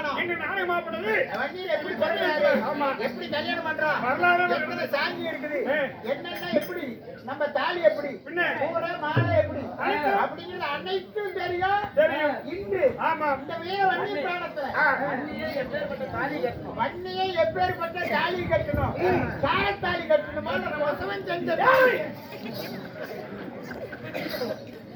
கல்யாணம் இன்று நாடகமாப்பட்டது வண்டியில எப்படி ஆமா. எப்படி கல்யாணம் பண்றான் வரலாறு சாங்கி இருக்குது. ஏ. என்னென்ன எப்படி? நம்ம தாலி எப்படி? பூர மாலை எப்படி? அனைத்தும். அப்படிங்கிற அனைத்தும் தெரியும். தெரியும். இன்று. ஆமா. இந்த வீர வண்டி பிராணத்துல. வன்னியை எப்பேற்பட்ட தாலி கட்டணும். காலத்தாலி கட்டணுமா. நம்ம வசவன்!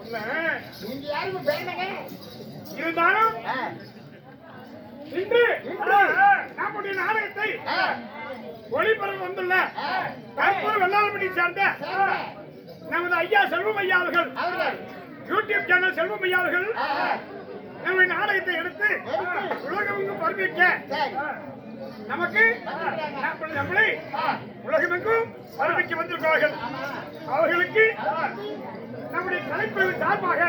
உன்னை. நீங்க யாருக்கும் பேருங்க இருந்தாலும் இன்று நம்முடைய நாடகத்தை ஒளிபரப்பு வந்துள்ள தற்போது வெள்ளாளப்பட்டி சார்ந்த நமது ஐயா செல்வம் ஐயா அவர்கள் அவர்கள். யூடியூப் சேனல் செல்வம் ஐயா அவர்கள். நம்முடைய நாடகத்தை எடுத்து. உலகமெங்கும் பரப்பிக்க. நமக்கு நம்மளை- நம்மளை உலகமெங்கும் பரப்பிக்க வந்திருக்கிறார்கள். அவர்களுக்கு நம்முடைய கலைப்பிரிவு சார்பாக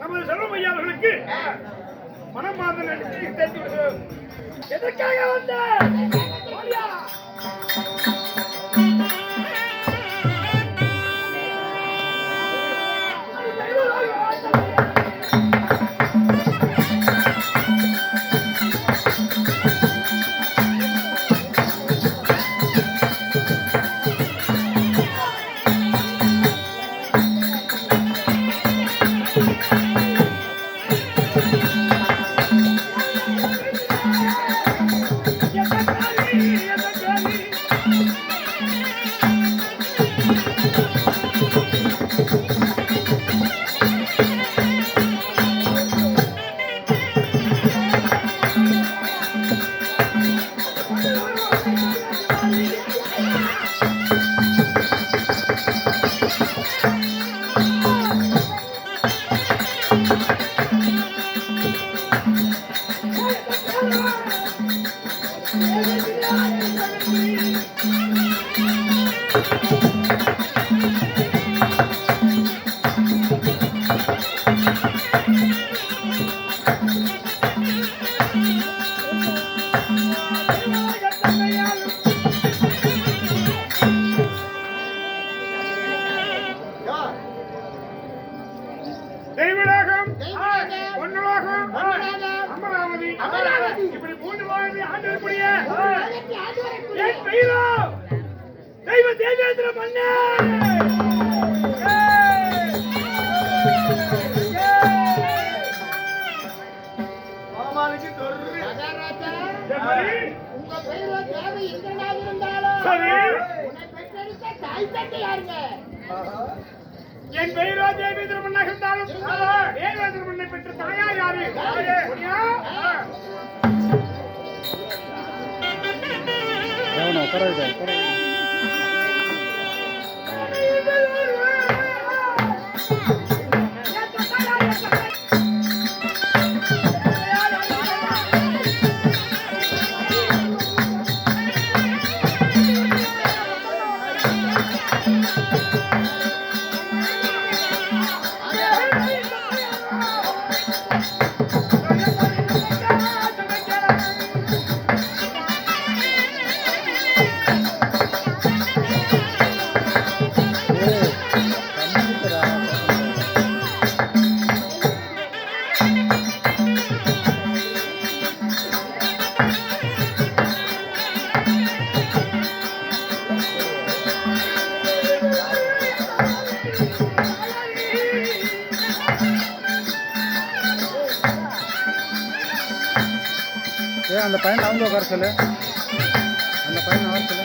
நமது செல்வம் ஐயா அவர்களுக்கு மனம் மார்ந்த எதற்காக வந்த? தேவனா உட்கார ஏ அந்த பையன் அவங்க உட்கார சொல்லு. அந்த பையன் வர சொல்லு.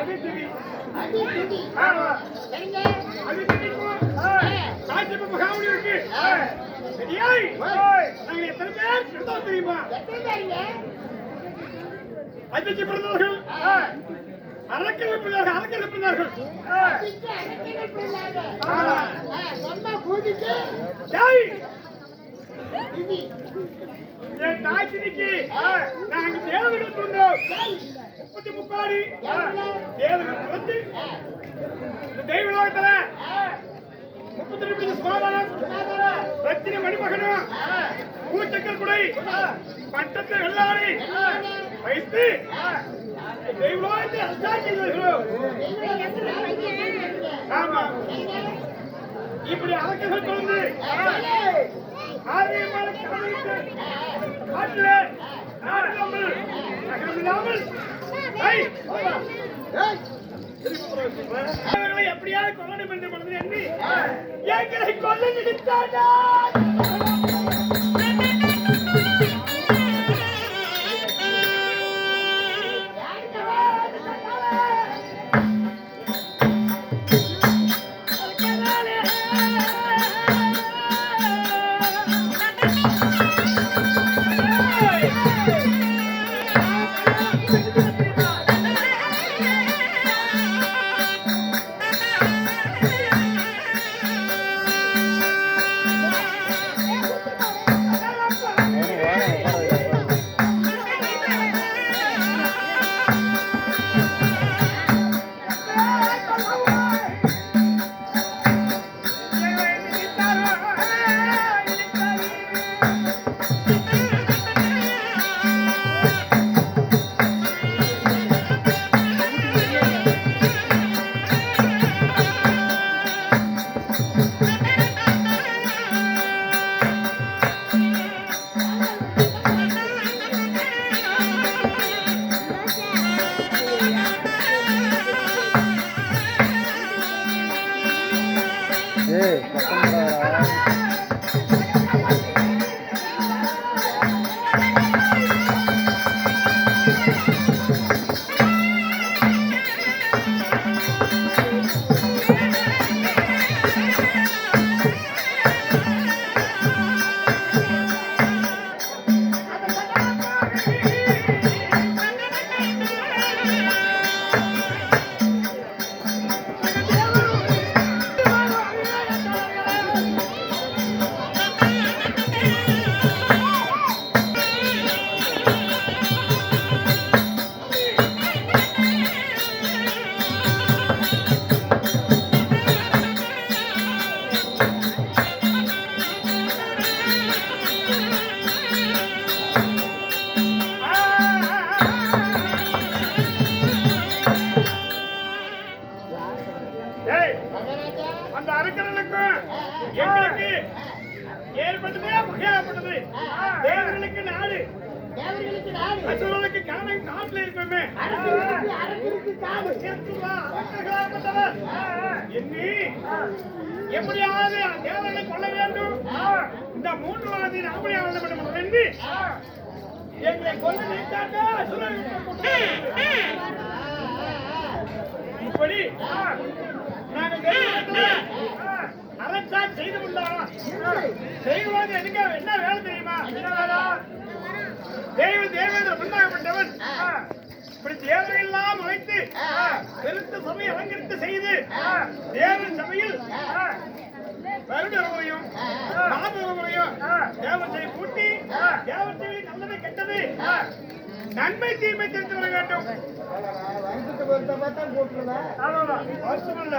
யாரு? அதிதிவி அடி துடி ஆமா சரிங்க அதிதிவிக்கும் காசிப்ப மகாமுனிவருக்கு சரியாய் எத்தனை பேர் தெரியுமா எத்தனை பேருங்க அதிதி பிறந்தவர்கள் அரக்கர்கள் அரக்கர்கள் சொன்னா பூஜிக்கு ஜெய் என் பிறந்தோம் முப்பத்தி முப்பாடி. தேவர்கள் பிறந்து இந்த தெய்வ லோகத்துல முப்பத்தி ரெண்டு சுகாதாரம் ரத்தின மணிமகனும் பூச்சக்கர் குடை பட்டத்தை வெள்ளாடி வைத்து தெய்வ லோகத்தை அசாட்சி ஆமா. இப்படி அரக்கர்கள் பிறந்து ஆரியமான கடவுளுக்கு காட்டுல எப்படியாவது கொல்லணும் என்று மனதில் எண்ணி எங்களை கொல்ல நினைத்தாடா காட்டுல இருக்கவே அரசருக்கு எண்ணி எப்படியாவது தேவர்களை கொள்ள வேண்டும். இந்த மூன்று வாதி நாமளே ஆள வேண்டும் என்று எங்களை கொல்ல நினைத்தாங்க இப்படி நாங்கள் தேவர்களை செய்து கொண்டாரா செய்வது எனக்கு என்ன வேலை தெரியுமா? தேவ தேவேந்திர உண்டாகப்பட்டவன் இப்படி தேவையெல்லாம் வைத்து பெருத்த சபை அலங்கரித்து செய்து தேவன் சபையில் வருடர்களையும் மாதவர்களையும் தேவத்தை கூட்டி தேவத்தை நல்லது கெட்டது நன்மை தீமை தெரிந்து வர வேண்டும். ஆமாமா, வருஷம் இல்ல.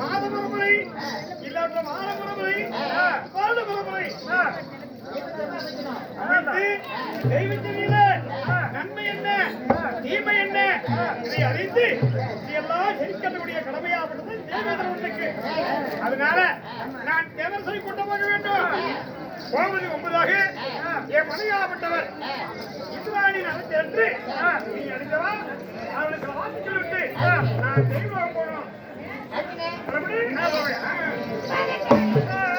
மாத பரம்பரை இல்லாட்ட மாத பரம்பரை நன்மை என்ன தீமை என்ன இதை அறிந்து இதையெல்லாம் செலுத்தக்கூடிய கடமையாகப்பட்டது தேவேந்திர ஒன்றுக்கு அதனால நான் தேவரசை கொண்டு போக வேண்டும் கோமதி ஒன்பதாக என் மனைவியாகப்பட்டவர் பசுவாடி நடத்தி என்று நீ அடிக்கவா அவனுக்கு வாக்கு சொல்லிட்டு நான் தெய்வம் அதுங்க. மறுபடியும்.